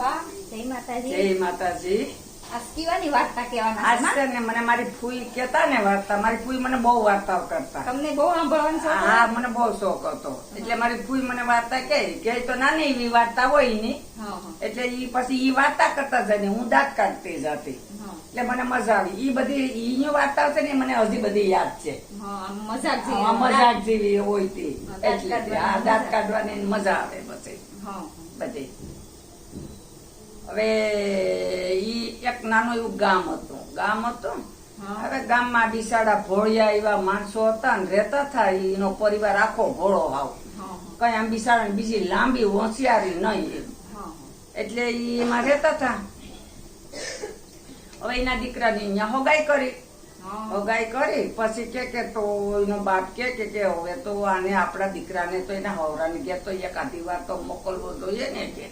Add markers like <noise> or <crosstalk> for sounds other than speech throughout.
બા જય માતાજી. જય માતાજી. આ વાર્તા કહેવાના આજ છે, માં? છે ને મને મારી ફૂઈ કેતા ને વાર્તા મારી ફૂઈ મને બહુ વાર્તાઓ કરતા. તમને બહુ સાંભળવાનો શોખ હા મને બહુ શોખ હતો. એટલે મારી ફૂઈ મને વાર્તા કે કે તો નાની એવી વાર્તા હોયની એટલે ઈ પછી ઈ વાર્તા કરતા જાય ને હું દાંત કાઢતી જતી. એટલે મને મજા આવી. ઈ બધી ઈ વાર્તા છે ને મને હજી બધી યાદ છે. મજાક મજાક જેવી હોય તી. એટલે. દાંત કાઢવાની મજા આવે પછી. બધી. હવે ઈ એક નાનું એવું ગામ હતું. ગામ હતું. હવે ગામમાં બિસાડા ભોળિયા એવા માણસો હતા ને રહેતા હતા. એનો પરિવાર આખો ભોળો હાવ. કઈ આમ બિસાડા બીજી લાંબી હોશિયારી નહીં એટલે ઈ એમાં રહેતા હતા. હવે એના દીકરાની અહીંયા હોગાઈ કરી. હોગાઈ કરી. પછી કે કે તો એનો બાપ કે કે કે હવે તો આને આપણા દીકરાને તો એના હવરાને ગયા તો એકાદી વાર તો મોકલવો જોઈએ ને કે.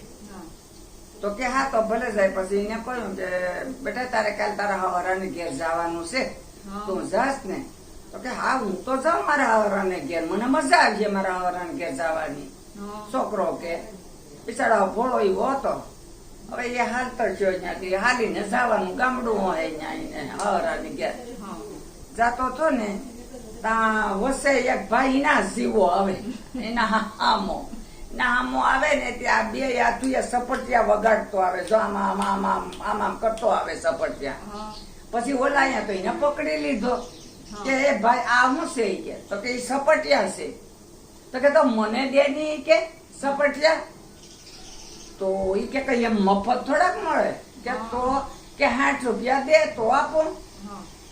તો કે હા તો ભલે જાય પછી એને કહ્યું કે બેટા તારે કાલ તારા હવરાને ઘેર જવાનું છે. તું જાસ ને. તો કે હા હું તો જાઉં મારા હવરાને ઘેર. મને મજા આવી છે મારા હવારાને ઘેર જવાની. છોકરો કે બિચારા ભોળો એવો હતો. હવે એ હાલતો થયો ત્યાંથી. હાલીને જવાનું ગામડું હોય અહીંયા એને ઘેર. જાતો તો ને ત્યાં વસે એક ભાઈ ના જીવો આવે. એના આમો આમો આવે ને ત્યાં બે હાથું એ સપટિયા વગાડતો આવે. જો આમાં આમાં આમાં આમ આમ કરતો આવે સપટિયા. પછી ઓલા અહીંયા તો એને પકડી લીધો. કે એ ભાઈ આ શું છે કે? તો કે એ સપટિયા છે. તો કે તો મને દે ની કે સપટિયા. તો એ કે કઈ એમ મફત થોડાક મળે? કે તો કે સાઠ રૂપિયા દે તો આપો.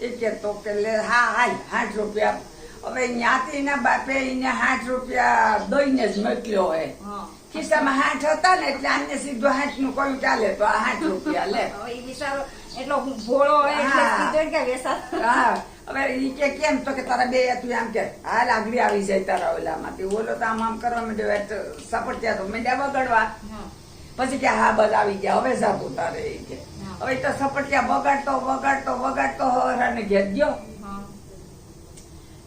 એ કે તો કે લે હા હા સાઠ રૂપિયા હવે ન્યાથી ના બાપે એને સાઠ રૂપિયા દઈને જ મોકલ્યો હોય. ખિસ્સામાં હાથ હતા ને એટલે આને સીધો હાથનું કોઈ ચાલે તો આ સાઠ રૂપિયા લે. બિચારો એટલો ભોળો હા. કીધું કે વેસા. હા. હવે ઈ કે કેમ તો કે તારા બે તું એમ કે હા આગળ આવી જાય તારા ઓલામાંથી. ઓલો તો આમ આમ કરવા માંડ્યો સપટિયા તો મીંડ્યા બગડવા. પછી કે હા બસ આવી ગયા હવે જાતું તારે. કે હવે તો સપટિયા બગાડતો બગાડતો બગાડતો હરાને ઘેર ગયો.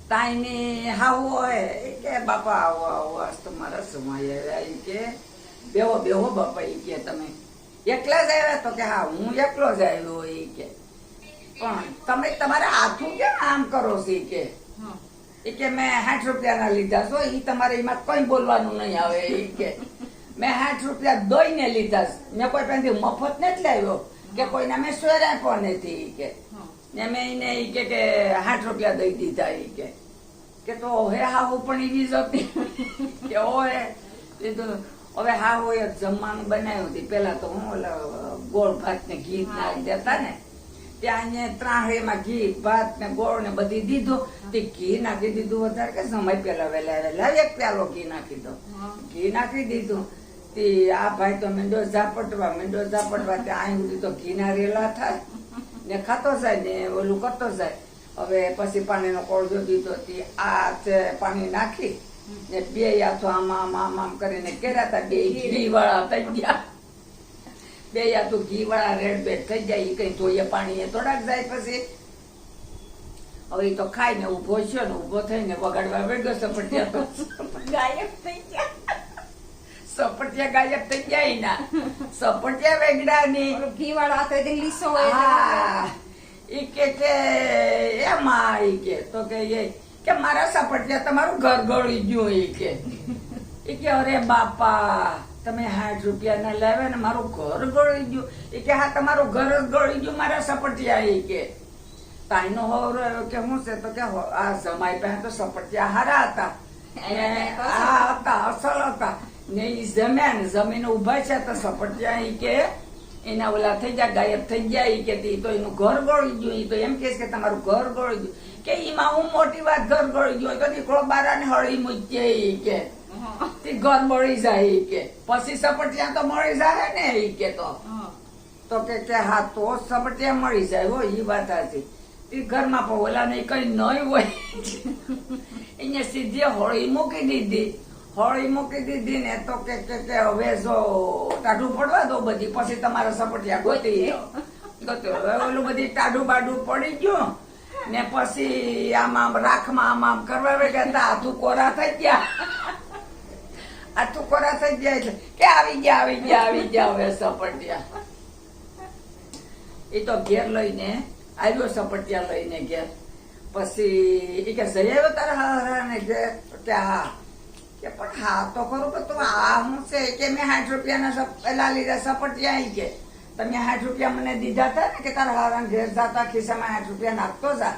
તાઈની હાવો હોય એ કે બાપા આવો આવો આજ તો મારા સમય આવ્યા. કે બેહો બેહો બાપા. એ કે તમે એકલા જ આવ્યા? તો કે હા હું એકલો જ આવ્યો. એ કે પણ તમે તમારા હાથું કેમ આમ કરો છો? કે એ કે મેં સાઠ રૂપિયાના લીધા છો એ તમારે એમાં કઈ બોલવાનું નહીં આવે. એ કે મેં સાઠ રૂપિયા દોઈને લીધા મેં કોઈ પાસેથી મફત નથી લાવ્યો કે કોઈના મેં સ્વેરા પણ નથી. કે. ને મેં એને ઈ કે કે સાઠ રૂપિયા દઈ દીધા ઈ કે. કે તો હે હાહુ પણ એવી જ હતી કે ઓય લીધું હવે હાહુ એ જમવાનું બનાવ્યું હતી પેલા તો હું ઓલા ગોળ ભાત ને ઘી નાખી દેતા ને ત્યાં અહીંયા ત્રાહળીમાં ઘી ભાત ને ગોળ ને બધી દીધું. તે ઘી નાખી દીધું વધારે કે સમય પેલા વેલા વેલા એક પ્યાલો ઘી નાખી દો ઘી નાખી દીધું. તે આ ભાઈ તો મેંડો ઝાપટવા મેંડો ઝાપટવા ત્યાં અહીં સુધી તો ઘીના રેલા થાય. ને ખાતો જાય ને ઓલું કરતો જાય. હવે પછી પાણીનો કોળજો દીધો તે આ પાણી નાખી ને બે હાથો આમ આમ આમ આમ કરીને કર્યા હતા બે ઘી વાળા થઈ ગયા. બે હાથો ઘી વાળા રેડ બેડ થઈ જાય એ કઈ ધોઈએ પાણી એ થોડાક જાય પછી. હવે એ તો ખાઈને ઊભો થયો ને ઊભો થઈને વગાડવા સપટિયા તો <laughs> ગાયબ થઈ ગયા. સપટિયા ગાયબ થઈ જાય ના <laughs> સપટિયા વેગડા ની ઘી વાળા હાથે લીસો ઈ કે કે એમાં ઈ કે. તો કે એ કે મારા સપટિયા તમારું ઘર ગળી ગયું ઈ કે. ઈ કે અરે બાપા તમે સાઠ રૂપિયા ના લાવ્યા ને મારું ઘર ગળી ગયું. ઈ કે હા તમારું ઘર ગળી ગયું મારા સપટિયા ઈ કે. તાઈનો હોરો કે હું છે તો કે આ જમાઈ પહે તો સપટિયા હારા હતા. હા હતા અસલ હતા. ને એ જમ્યા ને જમીને ઊભા છે તો સપટિયા ઈ કે, એના ઓલા થઈ જાય ગાયબ થઈ જાય કે તો. એનું ઘર ગળી ગયું એ તો એમ કે છે તમારું ઘર ગળી ગયું. કે એમાં હું મોટી વાત ઘર ગળી ગયું તો દીકરો બારાને હળી મૂકીએ ઈ કે. ઘર મળી જાય એ કે. પછી સપટિયા તો મળી જાય ને એ કે તો. તો કે કે હા, તો સપટિયા મળી જાય. હો એ વાત હતી એ ઘરમાં પણ ઓલા ને કઈ નહીં હોય. <laughs> એને સીધી હોળી મૂકી દીધી. હોળી મૂકી દીધી ને તો કે કે હવે જો ટાઢું પડવા દો બધી. પછી તમારે સપટિયા ગોતી ઓલું બધી ટાઢું બાઢું પડી ગયું ને પછી આમ આમ રાખમાં આમ આમ કરવા વેગા તા આથું કોરા થઈ ગયા. આથું કોરા થઈ ગયા એટલે કે આવી ગયા આવી ગયા આવી ગયા હવે સપટિયા એ તો ઘેર લઈને આવ્યો સપટિયા લઈને ઘેર. પછી એ કે જઈ આવ્યો તારા હારા ને ઘેર કે હા. કે પણ હા, તો ખરું, પણ તું આ હું છે કે મેં સાઠ રૂપિયાના સપ- પેલા લીધા સપટિયા આવી કે તમે સાઠ રૂપિયા મને દીધા હતા ને કે તારા હારા ઘેર જતા, ખિસ્સામાં સાઠ રૂપિયા નાખતો જા.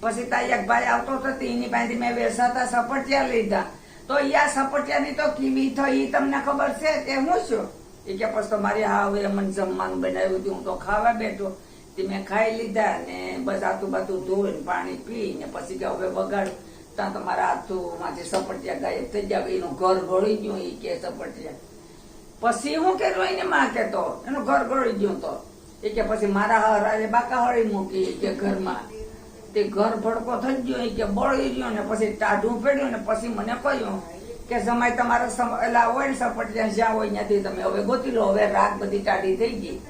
પછી તા એક ભાઈ આવતો હતો, તે એની પાસેથી મેં વેસાતા સપટિયા લીધા. તો આ સપટિયાની તો કીમી થઈ એ તમને ખબર છે કે હું છું? એ કે પછી તો મારી હા હવે મને જમવાનું બનાવ્યું હતું, હું તો ખાવા બેઠો. તે મેં ખાઈ લીધા ને બસ આતું બાતું ધોઈને પાણી પીને પછી કે હવે બગાડું ત્યાં તમારા મારા હાથુમાંથી સપટિયા ગાયબ થઈ ગયા એનું ઘર ગળી ગયું એ કે સપટિયા પછી હું કે એને માં કેતો એનું ઘર ગળી ગયું તો. એ કે પછી મારા હરાએ બાકા હળી મૂકી કે ઘરમાં. તે ઘર ભડકો થઈ ગયો કે બળી ગયો ને પછી ટાઢું પડ્યું ને પછી મને કહ્યું કે, સમય તમારા એલા હોય ને સપટિયા જ્યાં હોય ત્યાંથી તમે હવે ગોતી લો, હવે રાત બધી ટાઢી થઈ ગઈ.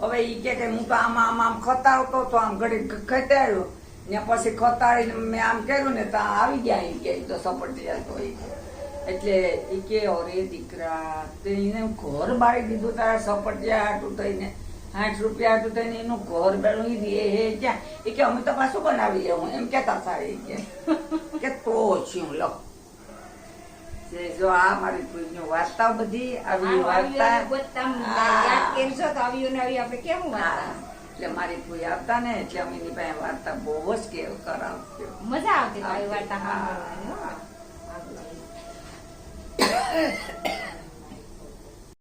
હવે એ કે હું તો આમાં આમ આમ ખતાવતો તો આમ ઘડી ખતાડ્યો ને પછી ખતાડીને મેં આમ કર્યું ને ત્યાં આવી ગયા ઈ કે તો સપટિયા તો ઈ એટલે એ કે અરે દીકરા તો એને ઘર બાળી દીધું તારા સપટિયા હાટું થઈને સાઠ રૂપિયા હાટું થઈને એનું ઘર બેડું દે હે ક્યાં એ કે અમે તો પાછું બનાવી લેવું. એમ કેતા સારી કે. કે તો શું લો. જો આ મારી કોઈની વાર્તા બધી આવી વાર્તા. કેમ છો તો આવી ને આપણે કેવું વાર્તા? એટલે મારી કોઈ આવતા ને એટલે અમે એની પાસે વાર્તા બહુ જ કેવ કરાવતી. મજા આવતી વાર્તા હો.